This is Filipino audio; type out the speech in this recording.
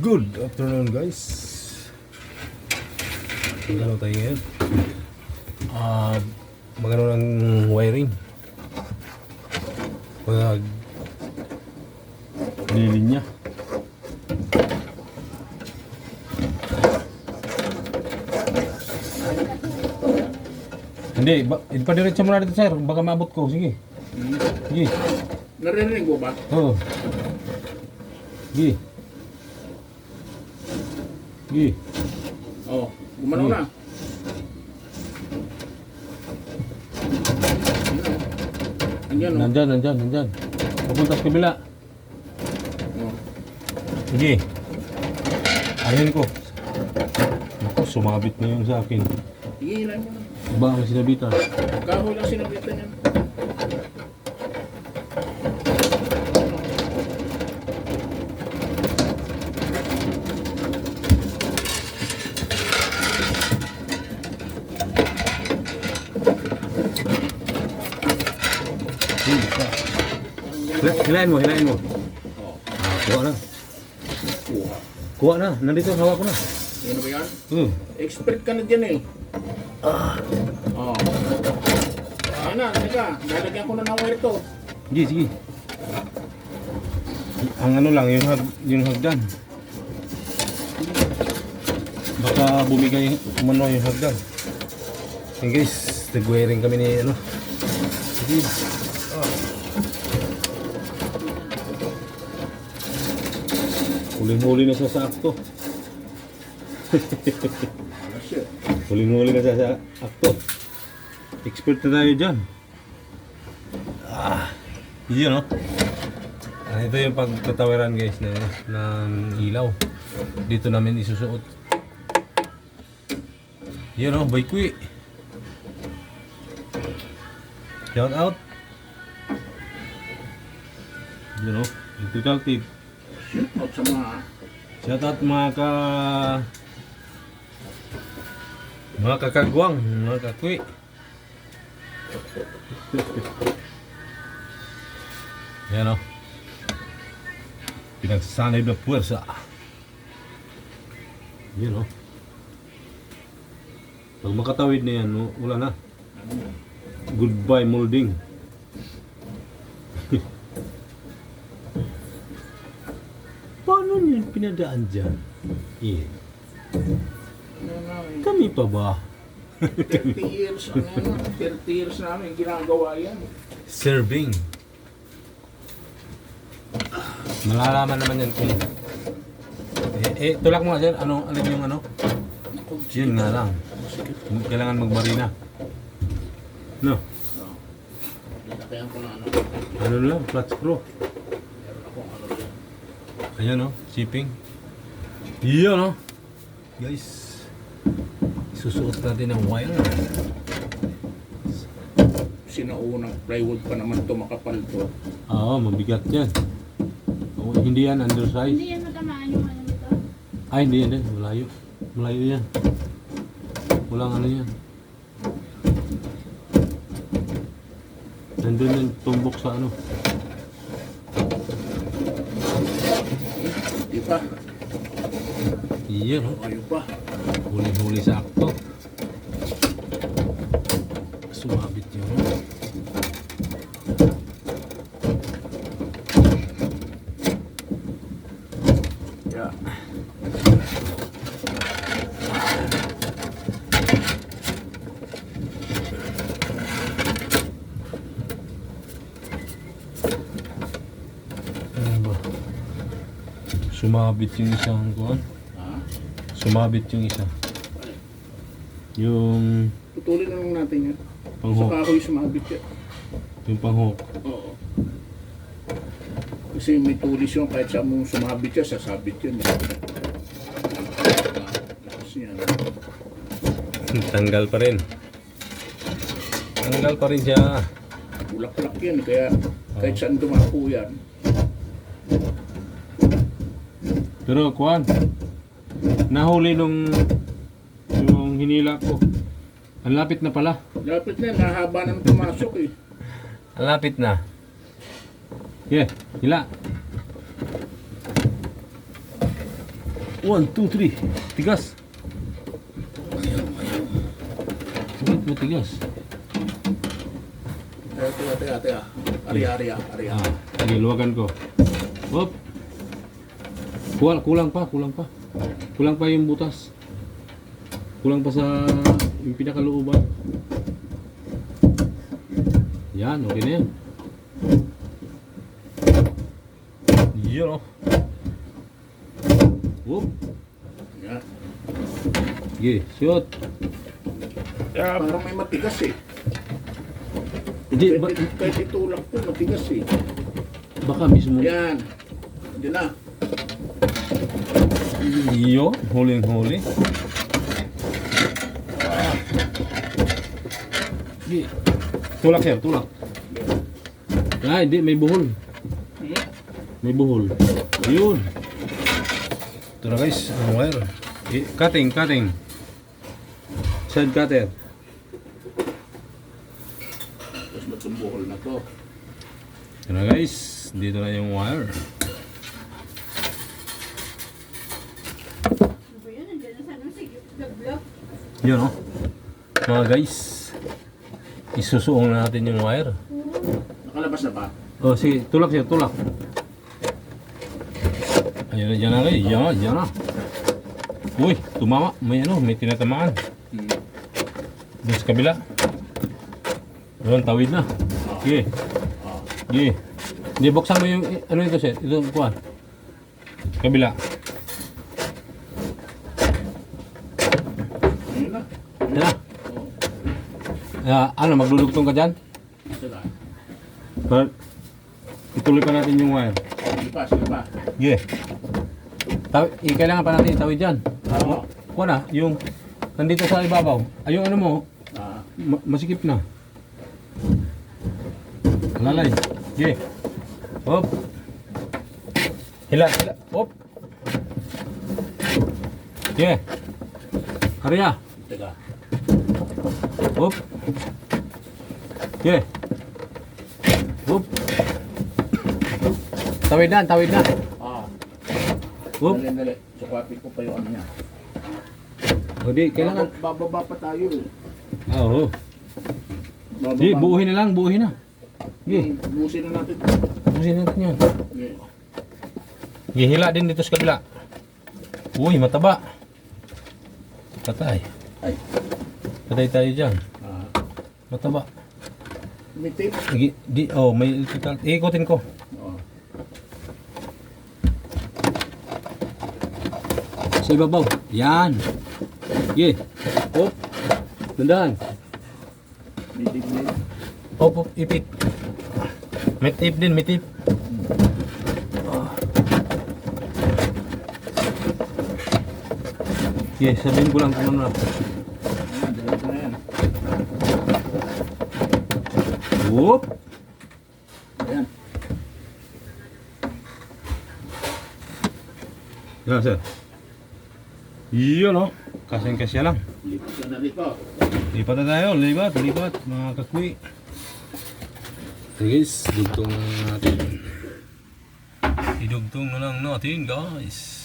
Good afternoon guys. Ano tayo ngayon? Ah, magano ng wiring. Pag nilinya. Hindi, ba, ipadiretso mo na dito sir, baka maabot ko. Sige. Sige. Naririnig mo ba? Oo. Sige. Sige. Oh, gumalaw na. Andyan o. Nandyan, nandyan, nandyan. Papunta sa kabila. Oh. Sige. Ayan ko. Ako, sumabit na yung sa akin. Sige, hilahin mo na. Iba ang sinabitan. Kahoy lang sinabitan yan. Sige, isa. Hila- Hilahin mo, hilahin mo. Oo. Ah, kuha na. Kuha. Kuha na. Nandito, hawak ko na. Yan ba yan? Hmm. Expert ka na dyan eh. Ah. Oo. Ayan na, teka. Lalagyan ko na ng wire to. Sige, sige. Ang ano lang, yung, hag, yung hagdan. Baka bumigay umano yung hagdan. Hey guys, nag-wiring kami ni ano. Sige. Ah. Huling-huli na siya sa akto. Huling-huli na siya sa akto. Expert na tayo dyan. Ah, yun no? Ah, ito yung pagtatawiran guys na, ng ilaw. Dito namin isusuot. Yun no, by Kwi. Shout out. Yun no, electrical tip. Shoot out sa mga... Shout out mga ka... Mga kakwi. Yan o. Pinagsanay na puwersa. Yan o. Pag makatawid na yan, no. Goodbye molding. Paano niyo pinadaan dyan? Namin? kami pa ba? 30 years, ano yan, 30 years namin ginagawa yan. Serving. Malalaman naman yan kung... Eh, eh tulak mo nga dyan. Ano, ano yung ano? Yun nga lang. Kailangan magmarina. No. Ano. Ano lang, flat screw. Meron akong ano dyan. Ayan o, shipping. Iyan o. Guys, susuot natin ng wire. Sinaunang plywood pa naman to makapal to. Oo, mabigat yan. Oo, hindi yan undersize. Hindi yan matamaan yung ano nito. Ay, hindi yan. eh. Malayo. Malayo yan. Walang ano yan. Nandun yung tumbok sa ano. Di ba? Iyan, oh. Ayaw pa. Huli-huli sa akto. Sumabit yun. Sumabit yung isang kuhan. Ha? Sumabit yung isa. Yung Putulin na lang natin yan. Panghook. kahoy sumabit yan. Yung panghook. Oo. Kasi may tulis yun kahit sa mong sumabit yan, sasabit yun. Lakas yan. Tanggal pa rin. Tanggal pa rin siya. Bulaklak yan. Kaya kahit saan dumapo yan. Pero kuhan, nahuli nung yung hinila ko. Ang lapit na pala. Lapit na, nahaba na nang pumasok eh. Ang lapit na. Yeah, hila. One, two, three. Tigas. Sige, matigas. Teka, teka, teka, teka. Ari, ari, ari. Ah, luwagan ko. Hop. Kulang, kulang pa, kulang pa. Kulang pa yung butas. Kulang pa sa yung pinakalooban. Yan, okay na yan. Yun oh. Whoop. Yan. Sige, shoot. Parang may matigas eh. Hindi, ba, Kahit, itulak ko, matigas eh. baka mismo. Yan. Hindi na. Iyo, huling huli. Sige. Tulak sir, tulak. Ah, hindi, may buhol. May buhol. Ayun. Ito na guys, ang wire. Cutting, cutting. Side cutter. Tapos matumbuhol na to. Ito na guys, dito na yung wire. Ano ba yun? Nandiyan na sana si Vlog-vlog. Yun oh. Mga guys, isusuong na natin yung wire. Nakalabas na ba? Oh, sige, tulak siya, tulak. Ayun na, dyan na kayo. Yan na, dyan na. Uy, tumama. May ano, may tinatamaan. Hmm. Doon sa kabila. Doon, tawid na. Sige. Ah. Sige. Hindi, buksan mo yung, eh, ano ito, sir? Ito, kuha. Kabila. Ayun na. Yan na. Ah, ano, maglulugtong ka dyan? Pero, ituloy pa natin yung wire. Sige pa. Sige. Tawi, eh, kailangan pa natin tawid dyan. Oo. Kuha na, yung nandito sa ibabaw. Ay, yung ano mo, Ah. ma- masikip na. Lalay. Sige. Hop. Hila, hila. Hop. Sige. Hariya. Teka. Hop. Sige. Hop. Tawid na, tawid na. Ah. Hop. Dali, dali. Sukwapin ko pa yung ano niya. O di, kailangan. Bababa, pa tayo eh. Ah, Oo. Bababa. Di, buuhin na lang, buuhin na. Sige, Hmm, Busin na natin. buuhin natin yan. Sige. Sige, hila din dito sa kabila. Uy, mataba. Patay. Ay. Patay tayo dyan. Mataba. May tape. Di, di oh, may electrical. Ikutin ko. Oh. Sa ibabaw. Yan. Sige. Hop. Dandahan. May tape na yun. Hop, hop, ipit. May tape din, may tape. Sige, sabihin ko lang kung ano na. Whoop. Ayan. Yan, sir. Oh. Kasing-kasya lang. Lipat na dito. Lipat na lipat, lipat, guys, natin guys.